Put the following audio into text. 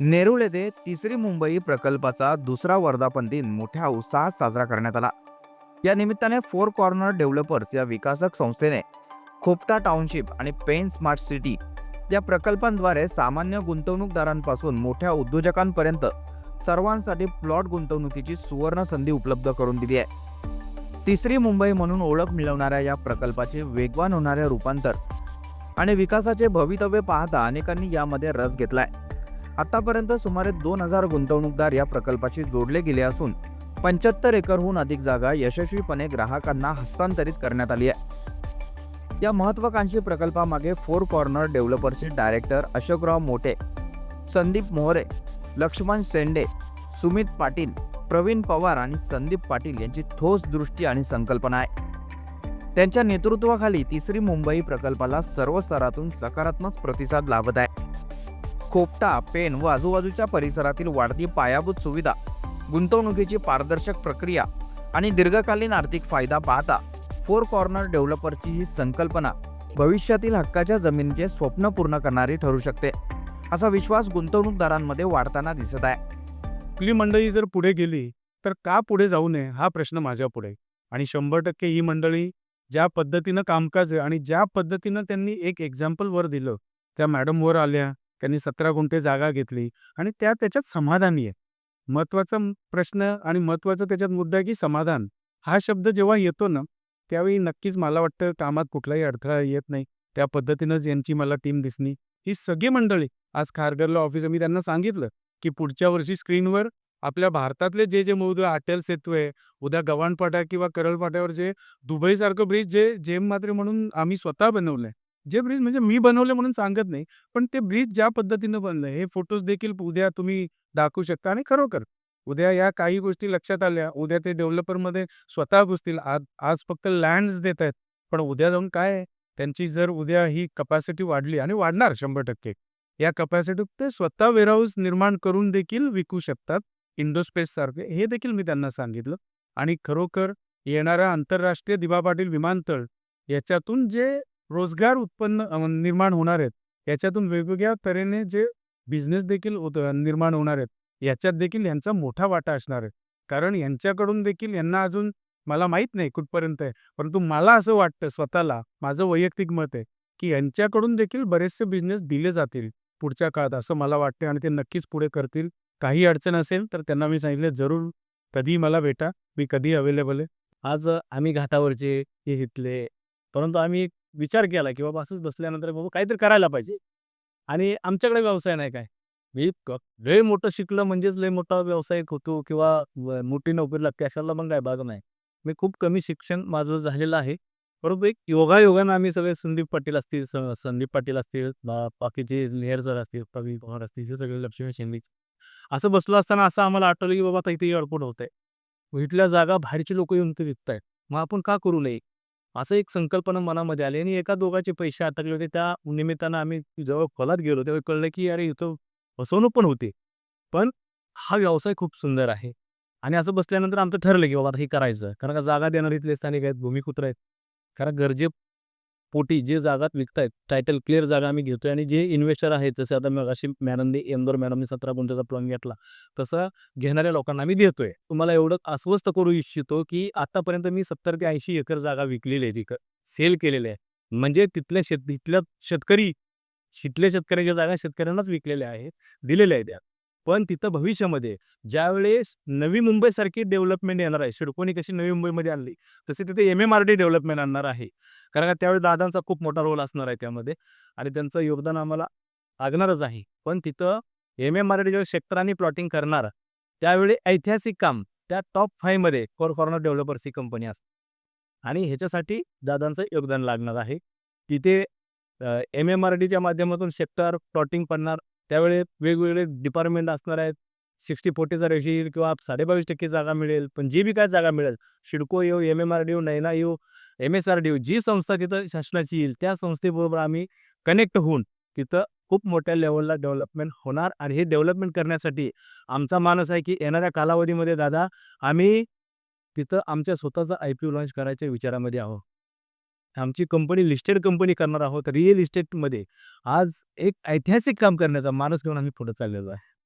नेरुळ येथे तिसरी मुंबई प्रकल्पाचा दुसरा वर्धापन दिन मोठ्या उत्साहात साजरा करण्यात आला. या निमित्ताने फोर कॉर्नर डेव्हलपर्स या विकासक संस्थेने खोपटा टाउनशिप आणि पेन स्मार्ट सिटी या प्रकल्पांद्वारे सामान्य गुंतवणूकदारांपासून मोठ्या उद्योजकांपर्यंत सर्वांसाठी प्लॉट गुंतवणुकीची सुवर्ण संधी उपलब्ध करून दिली आहे. तिसरी मुंबई म्हणून ओळख मिळवणाऱ्या या प्रकल्पाचे वेगवान होणारे रूपांतर आणि विकासाचे भवितव्य पाहता अनेकांनी यामध्ये रस घेतलाय. आतापर्यंत सुमारे दोन हजार गुंतवणूकदार या प्रकल्पाशी जोडले गेले असून पंच्याहत्तर एकरहून अधिक जागा यशस्वीपणे ग्राहकांना हस्तांतरित करण्यात आली आहे. या महत्वाकांक्षी प्रकल्पामागे फोर कॉर्नर डेव्हलपर्सचे डायरेक्टर अशोकराव मोठे संदीप मोहरे लक्ष्मण शेंडे सुमित पाटील प्रवीण पवार आणि संदीप पाटील यांची ठोस दृष्टी आणि संकल्पना आहे. त्यांच्या नेतृत्वाखाली तिसरी मुंबई प्रकल्पाला सर्व स्तरातून सकारात्मक प्रतिसाद लाभत आहे. खोपटा पेन व आजूबाजूच्या परिसरातील वाढती पायाभूत सुविधा गुंतवणुकीची पारदर्शक प्रक्रिया आणि दीर्घकालीन आर्थिक फायदा पाहता फोर कॉर्नर डेव्हलपरची ही संकल्पना भविष्यातील हक्काच्या जमिनीचे स्वप्न पूर्ण करणारी ठरू शकते. असा विश्वास गुंतवणूकदारांमध्ये वाढताना दिसत आहे. आपली मंडळी जर पुढे गेली तर का पुढे जाऊ नये हा प्रश्न माझ्या पुढे आणि शंभर टक्के ही मंडळी ज्या पद्धतीनं कामकाज आणि ज्या पद्धतीनं त्यांनी एक एक्झाम्पल वर दिलं त्या मॅडम वर आल्या त्यांनी सतरा गुंठे जागा घेतली आणि त्या त्याच्यात समाधानी आहे महत्त्वाचा प्रश्न आणि महत्त्वाचा त्याच्यात मुद्दा आहे की समाधान हा शब्द जेव्हा येतो ना त्यावेळी नक्कीच मला वाटतं कामात कुठलाही अडथळा येत नाही. त्या पद्धतीनंच यांची मला टीम दिसली. ही सगळी मंडळी आज खारघरला ऑफिस मी त्यांना सांगितलं की पुढच्या वर्षी स्क्रीनवर आपल्या भारतातले जे जे मौद अटल सेतू आहे उद्या गव्हाणपाटा किंवा करलपाट्यावर जे दुबईसारखं ब्रिज जे जेम मात्र म्हणून आम्ही स्वतः बनवलंय जे ब्रिज म्हणजे मी बनवले म्हणून सांगत नाही पण ते ब्रिज ज्या पद्धतीनं बनलंय हे फोटोज देखील उद्या तुम्ही दाखवू शकता आणि खरोखर. उद्या या काही गोष्टी लक्षात आल्या उद्या ते डेव्हलपरमध्ये स्वतः घुसतील आज आज फक्त लँड्स देत आहेत पण उद्या जाऊन काय त्यांची जर उद्या ही कपॅसिटी वाढली आणि वाढणार शंभर टक्के या कपॅसिटीत ते स्वतः वेअरहाऊस निर्माण करून देखील विकू शकतात इंडोस्पेस सारखे हे देखील मी त्यांना सांगितलं. आणि खरोखर येणारा आंतरराष्ट्रीय दिबा पाटील विमानतळ याच्यातून जे रोजगार उत्पन्न निर्माण होणार आहेत. याच्यातून वेगवेगळ्या तऱ्हेने जे बिझनेस देखील निर्माण होणार आहेत. याच्यात देखील यांचा मोठा वाटा असणार आहे. कारण यांच्याकडून देखील यांना अजून मला माहीत नाही कुठपर्यंत आहे. परंतु मला असं वाटतं स्वतःला माझं वैयक्तिक मत आहे की यांच्याकडून देखील बरेचसे बिझनेस दिले जातील पुढच्या काळात असं मला वाटते आणि ते नक्कीच पुढे करतील. काही अडचण असेल तर त्यांना मी सांगितलं जरूर कधीही मला भेटा. मी कधी अवेलेबल आहे. आज आम्ही घाटावरचे हे इथले परंतु आम्ही एक विचार केला की बाबा असंच बसल्यानंतर बाबा काहीतरी करायला पाहिजे. आणि आमच्याकडे व्यवसाय नाही काय. मी क- लय मोठं शिकलं म्हणजेच लय मोठा व्यावसायिक होतो किंवा व- मोठी नोकरी लागते अशाला मग काय भाग नाही. मी खूप कमी शिक्षण माझं झालेलं आहे. परंतु एक योगायोगानं आम्ही सगळे संदीप पाटील असतील स- संदीप पाटील असतील बा- बाकीचे लेहर सर असतील प्रवीण पवार असतील हे सगळे लक्ष्मी शिंदे असं बसलो असताना असं आम्हाला आठवलं की बाबा आता इथे अडकून होत आहे इथल्या जागा बाहेरची लोक येऊन ते विकतायत मग आपण का करू नये? असं एक संकल्पना मनामध्ये आली आणि एका दोघांचे पैसे अटकले होते. त्या निमित्तानं आम्ही जेव्हा खोलात गेलो तेव्हा कळलं की अरे इथं फसवणूक पण होते. पण हा व्यवसाय खूप सुंदर आहे. आणि असं बसल्यानंतर आमचं ठरलं की बाबा हे करायचं. कारण का जागा देणार इथले स्थानिक आहेत भूमिपुत्र आहेत. कारण गरजे पोटी जे जागात विकतायत टायटल क्लिअर जागा आम्ही घेतोय आणि जे इन्व्हेस्टर आहेत जसे आता मग अशी मॅडमने एमदोर मॅडमने सतरा गुंठ्याचा प्लॉन घेतला तसं घेणाऱ्या लोकांना आम्ही देतोय. तुम्हाला एवढं अस्वस्थ करू इच्छितो की आतापर्यंत मी सत्तर ते ऐंशी एकर जागा विकलेली आहे तिकड सेल केलेली आहे. म्हणजे तिथल्या शेत तिथल्या शेतकरी तिथल्या शेतकऱ्याच्या जागा शेतकऱ्यांनाच विकलेल्या आहेत दिलेल्या आहेत त्यात पण तिथं भविष्यामध्ये ज्यावेळेस नवी मुंबईसारखी डेव्हलपमेंट येणार आहे शिडकोनी कशी नवी मुंबईमध्ये आणली तसे तिथे M M R D development आणणार आहे. कारण का त्यावेळी दादांचा खूप मोठा रोल असणार आहे त्यामध्ये आणि त्यांचं योगदान आम्हाला लागणारच आहे. पण तिथं एम एम आर डी ज्यावेळी शेतकऱ्यांनी प्लॉटिंग करणार त्यावेळी ऐतिहासिक काम त्या टॉप फाईव्हमध्ये कोर कॉर्नर डेव्हलपर्स ही कंपनी असते आणि ह्याच्यासाठी दादांचं योगदान लागणार आहे. तिथे एम एम आर डीच्या माध्यमातून सेक्टर प्लॉटिंग पडणार त्यावेळी वेगवेगळे डिपार्टमेंट असणार आहेत. सिक्स्टी फोर्टीचा रेशो येईल किंवा साडेबावीस टक्के जागा मिळेल. पण जी बी काय जागा मिळेल शिडको येऊ एम एम आर डी येऊ नैना येऊ एम एस आर डी येऊ जी संस्था तिथं शासनाची येईल त्या संस्थेबरोबर आम्ही कनेक्ट होऊन तिथं खूप मोठ्या लेवलला डेव्हलपमेंट होणार आणि हे डेव्हलपमेंट करण्यासाठी आमचा मानस आहे की येणाऱ्या कालावधीमध्ये दादा आम्ही तिथं आमच्या स्वतःचा आय पी ओ लॉन्च करायच्या विचारामध्ये आहोत. आमची कंपनी लिस्टेड कंपनी करणार आहोत रिअल इस्टेटमध्ये. आज एक ऐतिहासिक काम करण्याचा मानस घेऊन आम्ही पुढे चाललेलो आहे आहे.